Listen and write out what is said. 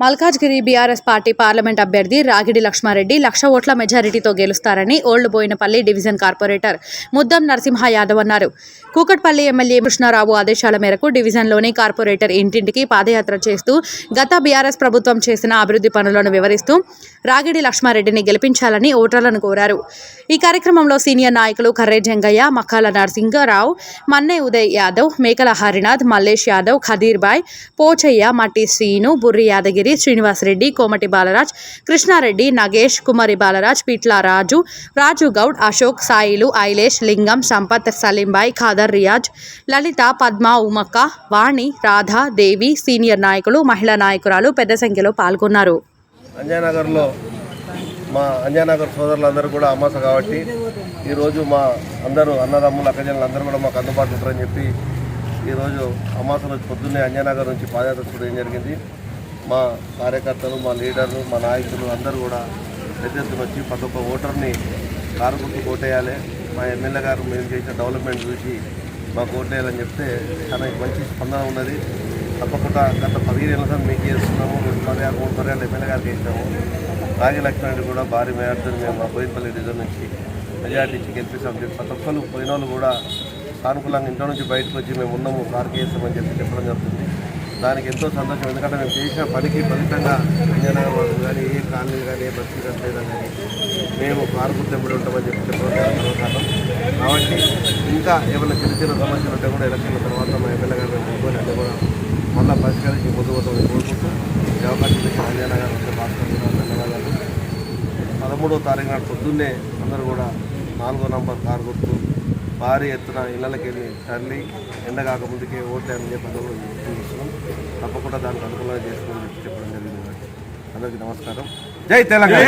Malkajgiri BRS party parliament అభ్యర్థి రాగిడి లక్ష్మారెడ్డి లక్ష ఓట్ల మెజారిటీతో గెలుస్తారని old Bowenpally division corporator Muddam Narasimha Yadav అన్నారు. కూకట్పల్లి ఎమ్మెల్యే కృష్ణారావు ఆదేశాల మేరకు డివిజన్లోని కార్పొరేటర్ ఇంటింటికి పాదయాత్ర చేస్తూ గత బీఆర్ఎస్ ప్రభుత్వం చేసిన అభివృద్ధి పనులను వివరిస్తూ రాగిడి లక్ష్మారెడ్డిని గెలిపించాలని ఓటర్లను కోరారు. ఈ కార్యక్రమంలో సీనియర్ నాయకులు కర్రే జంగయ్య మక్కాల నరసింహరావు మన్నే ఉదయ్ యాదవ్ మేకల హరినాథ్ మల్లేష్ యాదవ్ ఖదీర్బాయ్ పోచయ్య మట్టి శ్రీను బుర్రి యాదగిరి శ్రీనివాస్ రెడ్డి కోమటి బాలరాజ్ కృష్ణారెడ్డి నగేష్ కుమారి బాలరాజ్ పిట్ల రాజు రాజు గౌడ్ అశోక్ సాయిలు ఐలేష్ లింగం సంపత్ సలీంబాయ్ ఖాదర్ రియాజ్ లలిత పద్మ ఉమక్క వాణి రాధ దేవి సీనియర్ నాయకులు మహిళా నాయకురాలు పెద్ద సంఖ్యలో పాల్గొన్నారు. అంజయనగర్లో మా అంజయనగర్ సోదరులందరూ కూడా అమాస కాబట్టి ఈరోజు మా అందరూ అన్నదమ్ములు అక్కజనులు అందరూ కూడా మాకు అందుబాటులో ఉంటారని చెప్పి ఈరోజు అమాస రోజు పొద్దున్నే అంజయనగర్ నుంచి పాదయాత్ర చూడడం జరిగింది. మా కార్యకర్తలు మా లీడర్లు మా నాయకులు అందరూ కూడా పెద్ద ఎత్తున వచ్చి ప్రతి ఒక్క ఓటర్ని కారు గుర్తు ఓటేయాలి. మా ఎమ్మెల్యే గారు మేము చేసిన డెవలప్మెంట్ చూసి మాకు ఓటేయాలని చెప్తే చాలా మంచి స్పందన ఉన్నది. తప్పకుండా గత పదిహేను ఏళ్ళ మీకు చేస్తున్నాము మేము పర్యాలు మూడు పర్యాలు ఎమ్మెల్యే గారికి చేసినాము రాగి లక్ష్మణ్ కూడా భారీ మేడార్తో మేము మా బోయినపల్లి డివిజన్ నుంచి మెజార్టీ గెలిపిస్తాం చెప్పి ప్రతి ఒక్కరు పోయిన వాళ్ళు కూడా సానుకూలంగా ఇంట్లో నుంచి బయటకు వచ్చి మేము ఉన్నాము కారు చేస్తామని చెప్పి చెప్పడం జరుగుతుంది. దానికి ఎంతో సంతోషం. ఎందుకంటే మేము చేసిన పనికి ఫలితంగా విజయనగరం కానీ ఏ కాలనీ కానీ ఏ బస్సు కట్టలేదని కానీ మేము కారు గుర్తింపుడు ఉంటామని చెప్పి చెప్పడం కాబట్టి ఇంకా ఏమైనా చిన్న చిన్న సమస్యలు ఉంటే కూడా ఎలక్షన్ల తర్వాత మా ఎమ్మెల్యే గారు మేము ముగ్గురు అంటే కూడా మళ్ళీ పరిష్కరించి ముందు పోతామని కోరుకుంటూ ఈ అవకాశం ఇచ్చిన హర్యానా గారు వస్తే భాస్కర్ ధన్యవాదాలు. పదమూడో తారీఖు నాడు పొద్దున్నే అందరూ కూడా నాలుగో నంబర్ కారు గుర్తు భారీ ఎత్తున ఇళ్ళకి వెళ్ళి తరలి ఎండ కాకముందుకే ఓట్లేని చెప్పి అందరూ చూస్తున్నాం తప్పకుండా దానికి అనుకూలంగా చేసుకోవాలని చెప్పి చెప్పడం జరిగింది. అందరికీ నమస్కారం. జై తెలంగాణ.